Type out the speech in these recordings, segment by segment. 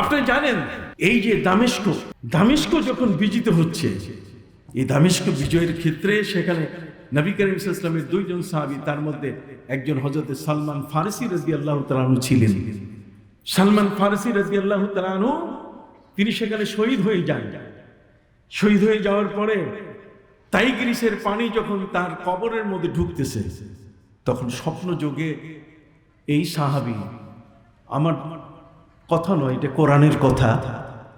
আপনি জানেন, এই যে দামেস্ক দামেস্ক যখন বিজিত হচ্ছে, এই দামেস্ক বিজয়ের ক্ষেত্রে সেখানে নবী করিম ইসলামের দুইজন সাহাবী, তার মধ্যে একজন হজরত সালমান ফারসি রাজি আল্লাহ তালানু ছিলেন। সালমান ফারসি রাজি আল্লাহ তালানু তিনি সেখানে শহীদ হয়ে যান। শহীদ হয়ে যাওয়ার পরে তাইগ্রিসের পানি যখন তার কবরের মধ্যে ঢুকতেছে, তখন স্বপ্ন যোগে এই সাহাবি, আমার কথা নয় এটা কোরআনের কথা।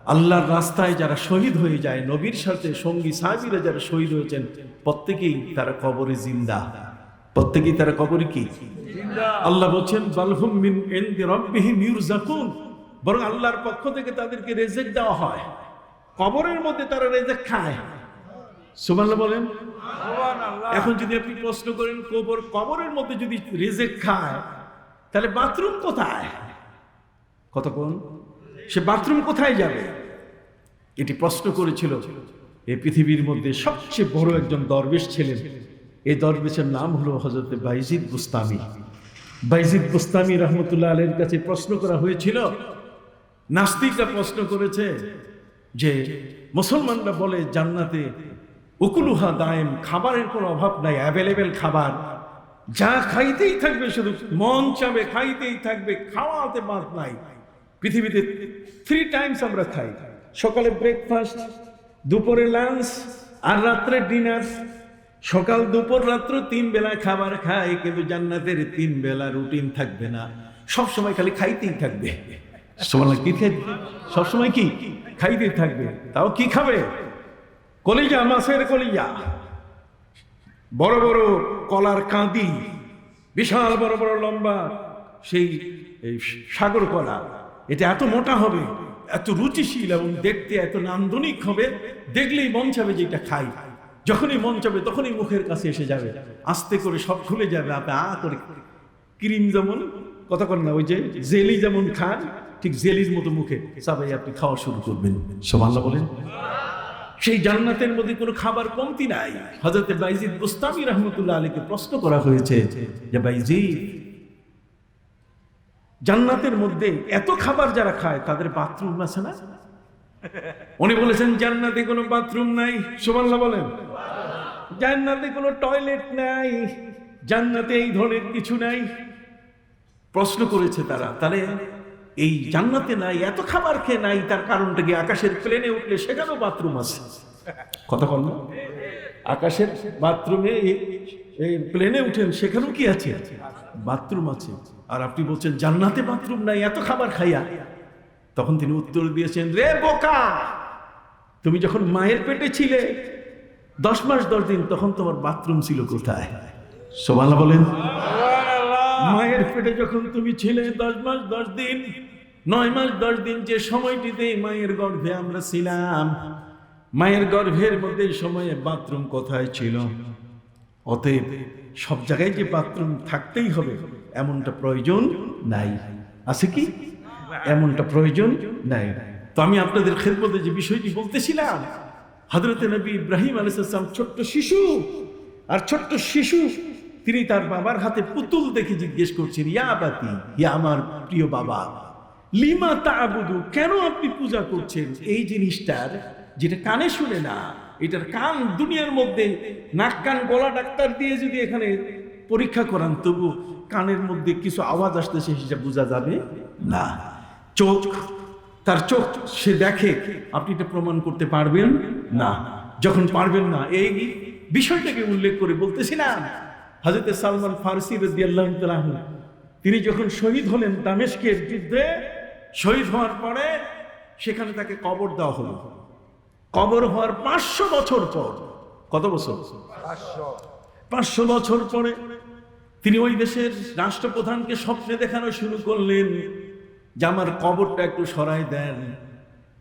আল্লাহর রাস্তায় যারা শহীদ হয়ে যায় নবীর সাথে সঙ্গী সাহাবিরা যারা শহীদ হয়েছেন প্রত্যেকেই তারা কবরে জিন্দা। প্রত্যেকেই তারা কবরে কি? আল্লাহ বলছেন বালহুম মিন ইনদি রাব্বিহিম ইউরজাকুন। বরং আল্লাহর পক্ষ থেকে তাদেরকে রেজেক দেওয়া হয়। কবরের মধ্যে তারা রেজেক খায়। সুবহানাল্লাহ বলেন। এখন যদি আপনি প্রশ্ন করেন কবর কবরের মধ্যে যদি রেজেক খায় তাহলে বাথরুম কোথায়? কতক্ষণ? সে বাথরুম কোথায় যাবে? এটি প্রশ্ন করেছিল এই পৃথিবীর মধ্যে সবচেয়ে বড় একজন দরবেশ ছিলেন। এই দরবেশের নাম হলো হজরত বাইজিদ বুস্তামি। বাইজিদ বুস্তামি রহমতুল্লাহ আলের কাছে প্রশ্ন করা হয়েছিল, নাস্তিকরা প্রশ্ন করেছে যে, মুসলমানরা বলে জান্নাতে উকুলুহা দায়েম, খাবারের কোনো অভাব নাই, অ্যাভেলেবেল খাবার। যা খাইতেই থাকবে শুধু মন চাবে, খাইতেই থাকবে, খাওয়াতে বাদ নাই। পৃথিবীতে থ্রি টাইমস আমরা খাই। সকালে ব্রেকফাস্ট দুপুরে লাঞ্চ আর রাত্রে ডিনার সকাল, দুপুর, রাত্র তিন বেলা খাবার খায়, কিন্তু জান্নাতের তিন বেলা রুটিন থাকবে না। সব সময় খালি খাইতেই থাকবে। সব সময় কি খাই- সবসময় কি? খাইতেই থাকবে। তাও কি খাবে? কলিজা, মাছের কলিজা। বড় বড় কলার কাঁদি, বিশাল বড় বড় লম্বা সেই সাগর কলা। এটা এত মোটা হবে, এত রুচিশীল এবং দেখতে এত নান্দনিক হবে, দেখলেই মন চাবে যে এটা খাই। যখনই মন চাবে তখনই মুখের কাছে এসে যাবে। আস্তে করে সব খুলে যাবে আপনি আ করে। ক্রিম যেমন কর না, ওই যে জেলি যেমন খান, ঠিক জেলির মতো মুখে। সবাই আপনি খাওয়া শুরু করবেন। সোমাল্লা বলেন। সেই জান্নাতের মধ্যে কোনো খাবার কমতি নাই। হজরত বাইজিদ বুস্তামি রহমতুল্লাহ আলীকে প্রশ্ন করা হয়েছে যে, বাইজিদ জান্নাতের মধ্যে এত খাবার যারা খায়, তাদের বাথরুম আছে না? উনি বলেছেন, জান্নাতে কোনো বাথরুম নাই। সুমাল্লাহ বলেন। জান্নাতে কোনো টয়লেট নাই। জান্নাতে এই ধরনের কিছু নাই। প্রশ্ন করেছে তারা, তাহলে এই জান্নাতে নাই, এত খাবার খেয়ে নাই, তার কারণটা কি আকাশের প্লেনে উঠলে সেখানেও বাথরুম আছে? কথা বল না। আকাশের বাথরুমে এই প্লেনে উঠেন সেখানেও কি আছে? বাথরুম আছে। আর আপনি বলছেন জান্নাতে বাথরুম নাই এত খাবার খাইয়া। তখন তিনি উত্তর দিয়েছেন রে বোকা! তুমি যখন মায়ের পেটে ছিলে দশ মাস দশ দিন তখন তোমার বাথরুম ছিল কোথায়? সোমালা বলেন মায়ের পেটে যখন তুমি ছিলে দশ মাস দশ দিন নয় মাস দশ দিন যে সময়টিতে মায়ের গর্ভে আমরা ছিলাম মায়ের গর্ভের মধ্যে সময়ে বাথরুম কোথায় ছিল? অতএব সব জায়গায় যে বাথরুম থাকতেই হবে, এমনটা প্রয়োজন নাই। আছে কি? এমনটা প্রয়োজন নাই। তো আমি আপনাদের খেদমতে যে বিষয়টি বলতেছিলাম হজরত নবী ইব্রাহিম আলাইসাল্লাম ছোট্ট শিশু, আর ছোট্ট শিশু তিনি তার বাবার হাতে পুতুল দেখে জিজ্ঞেস করছেন, ইয়া বাতি ইয়া আমার প্রিয় বাবা, লিমা তাবুদু কেন আপনি পূজা করছেন? এই জিনিসটার যেটা কানে শুনে না এটার কান দুনিয়ার মধ্যে নাক কান গলা ডাক্তার দিয়ে যদি এখানে পরীক্ষা করান তবু কানের মধ্যে কিছু আওয়াজ আসতেছে সেটা বোঝা যাবে না। চোখ তার চোখ সে দেখে আপনি এটা প্রমাণ করতে পারবেন না। যখন পারবেন না এই বিষয়টাকে উল্লেখ করে বলতেছিলাম হাজরত সালমান ফারসি তাআলা আনহু, তিনি যখন শহীদ হলেন দামেশকের যুদ্ধে শহীদ হওয়ার পরে সেখানে তাকে কবর দেওয়া হলো। কবর হওয়ার পাঁচশো বছর পর কত বছর? পাঁচশো। বছর পরে তিনি ওই দেশের রাষ্ট্রপ্রধানকে স্বপ্নে দেখানো শুরু করলেন যে আমার কবরটা একটু সরাই দেন।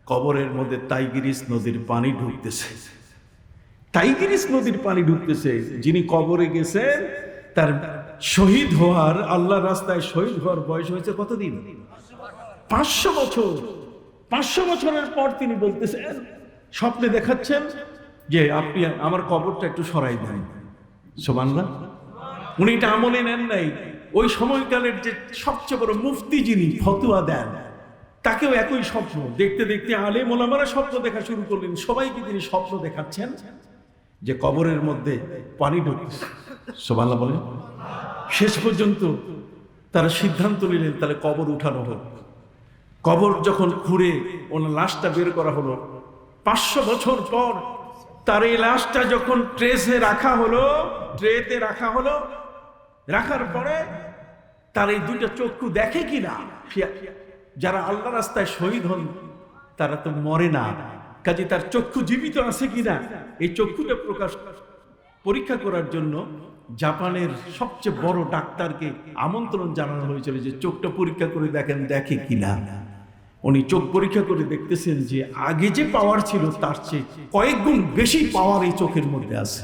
কবরের মধ্যে তাইগিরিস নদীর পানি ঢুকতেছে। টাইগ্রিস নদীর পানি ঢুকতেছে। যিনি কবরে গেছেন তার শহীদ হওয়ার আল্লাহ রাস্তায় শহীদ হওয়ার বয়স হয়েছে কতদিন? পাঁচশো বছর। পাঁচশো বছরের পর তিনি বলতেছেন স্বপ্নে দেখাচ্ছেন যে আপনি আমার কবরটা একটু সরাই দেন। সোমানলা উনি এটা আমলে নেন নাই। ওই সময়কালের যে সবচেয়ে বড় মুফতি যিনি ফতুয়া দেন, তাকেও একই স্বপ্ন। দেখতে দেখতে আলে মোলামারা স্বপ্ন দেখা শুরু করলেন। সবাইকে তিনি স্বপ্ন দেখাচ্ছেন যে কবরের মধ্যে পানি ঢুকছে সোমাল্লা বলেন। শেষ পর্যন্ত তারা সিদ্ধান্ত নিলেন, তাহলে কবর উঠানো হোক। কবর যখন খুঁড়ে ওনার লাশটা বের করা হলো পাঁচশো বছর পর তার এই লাশটা যখন ট্রেসে রাখা হলো, ট্রেতে রাখা হলো, রাখার পরে তার এই দুইটা চক্ষু দেখে কি কিনা যারা আল্লাহ রাস্তায় শহীদ হন, তারা তো মরে না। কাজে তার চক্ষু জীবিত আছে কিনা এই চক্ষুটা প্রকাশ পরীক্ষা করার জন্য জাপানের সবচেয়ে বড় ডাক্তারকে আমন্ত্রণ জানানো হয়েছিল যে, চোখটা পরীক্ষা করে দেখেন, দেখে কিনা উনি চোখ পরীক্ষা করে দেখতেছেন যে আগে যে পাওয়ার ছিল তার চেয়ে কয়েক গুণ বেশি পাওয়ার এই চোখের মধ্যে আছে।